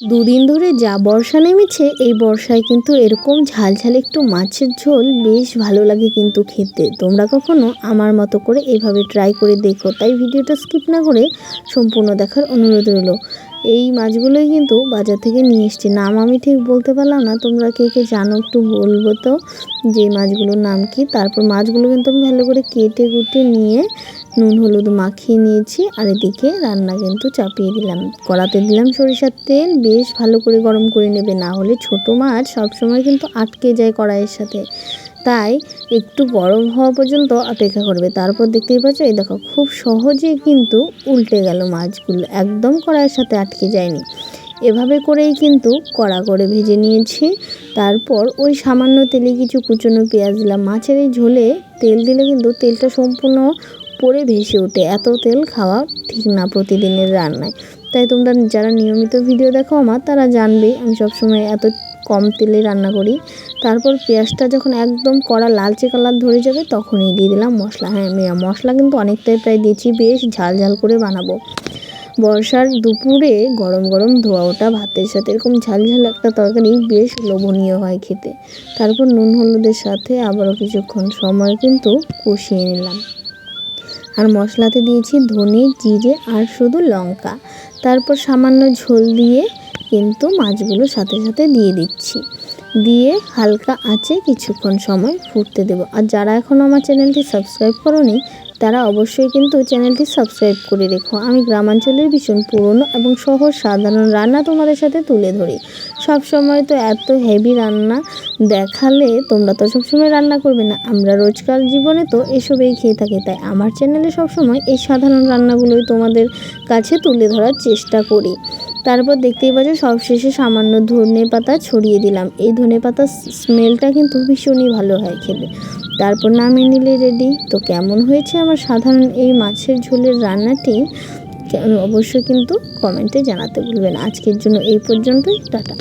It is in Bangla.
দুদিন ধরে যা বর্ষা নেমেছে, এই বর্ষায় কিন্তু এরকম ঝালঝাল একটু মাছের ঝোল বেশ ভালো লাগে কিন্তু খেতে। তোমরা কখনো আমার মতো করে এভাবে ট্রাই করে দেখো, তাই ভিডিওটা স্কিপ না করে সম্পূর্ণ দেখার অনুরোধ রইল। এই মাছগুলোই কিন্তু বাজার থেকে নিয়ে এসছি। নাম আমি ঠিক বলতে পারলাম না, তোমরা কে কে জানো একটু বলব তো যে মাছগুলোর নাম কি। তারপর মাছগুলো কিন্তু আমি ভালো করে কেটে কুটে নিয়ে নুন, হলুদ মাখিয়ে নিয়েছি আর এদিকে রান্না কিন্তু চাপিয়ে দিলাম। কড়াতে দিলাম সরিষার তেল, বেশ ভালো করে গরম করে নেবে। না হলে ছোট মাছ সবসময় কিন্তু আটকে যায় কড়াইয়ের সাথে। তাই একটু গরম হওয়া পর্যন্ত অপেক্ষা করবে। তারপর দেখতেই পাচ্ছ, এই দেখো, খুব সহজেই কিন্তু উল্টে গেল মাছগুলো। একদম কড়াইয়ের সাথে আটকে যায়নি। এভাবে করেই কিন্তু কড়া করে ভেজে নিয়েছি। তারপর ওই সামান্য তেলে কিছু কুচনো পেঁয়াজ দিলাম মাছের এই ঝোলে তেল দিলে কিন্তু তেলটা সম্পূর্ণ পরে ভেসে ওঠে। এত তেল খাওয়া ঠিক না প্রতিদিনের রান্নায়। তাই তোমরা যারা নিয়মিত ভিডিও দেখো আমার তারা জানবে আমি সবসময় এত কম তেলে রান্না করি। তারপর পেঁয়াজটা যখন একদম কড়া লালচে কালার ধরে যাবে তখনই দিয়ে দিলাম মশলা। হ্যাঁ মশলা কিন্তু অনেকটাই প্রায় দিয়েছি, বেশ ঝাল ঝাল করে বানাবো। বর্ষার দুপুরে গরম গরম ধোয়া ওটা, ভাতের সাথে এরকম ঝাল ঝাল একটা তরকারি বেশ লোভনীয় হয় খেতে। তারপর নুন হলুদের সাথে আবারও কিছুক্ষণ সময় কিন্তু কষিয়ে নিলাম। আর মশলাতে দিয়েছি ধনে, জিরে আর শুধু লঙ্কা। তারপর সামান্য ঝোল দিয়ে কিন্তু মাছগুলো সাথে সাথে দিয়ে দিচ্ছি। দিয়ে হালকা আঁচে কিছুক্ষণ সময় ফুটতে দেবো। আর যারা এখনও আমার চ্যানেলটি সাবস্ক্রাইব করনি, তারা অবশ্যই কিন্তু চ্যানেলটি সাবস্ক্রাইব করে রেখো। আমি গ্রামাঞ্চলের ভীষণ পুরনো এবং সহজ সাধারণ রান্না তোমাদের সাথে তুলে ধরি। সব সময় তো এত হেভি রান্না দেখালে তোমরা তো সবসময় রান্না করবে না। আমরা রোজকার জীবনে তো এসবেই খেয়ে থাকি, তাই আমার চ্যানেলে সবসময় এই সাধারণ রান্নাগুলোই তোমাদের কাছে তুলে ধরার চেষ্টা করি। তারপর দেখতেই পাচ্ছ, সবশেষে সামান্য ধনে পাতা ছড়িয়ে দিলাম। এই ধনে পাতার স্মেলটা কিন্তু ভীষণই ভালো হয় খেলে তারপর নামিয়ে নিলে রেডি তো কেমন হয়েছে আমার সাধারণ এই মাছের ঝোলের রান্নাটি? অবশ্যই কিন্তু কমেন্টে জানাতে ভুলবেন আজকের জন্য এই পর্যন্তই। টাটা।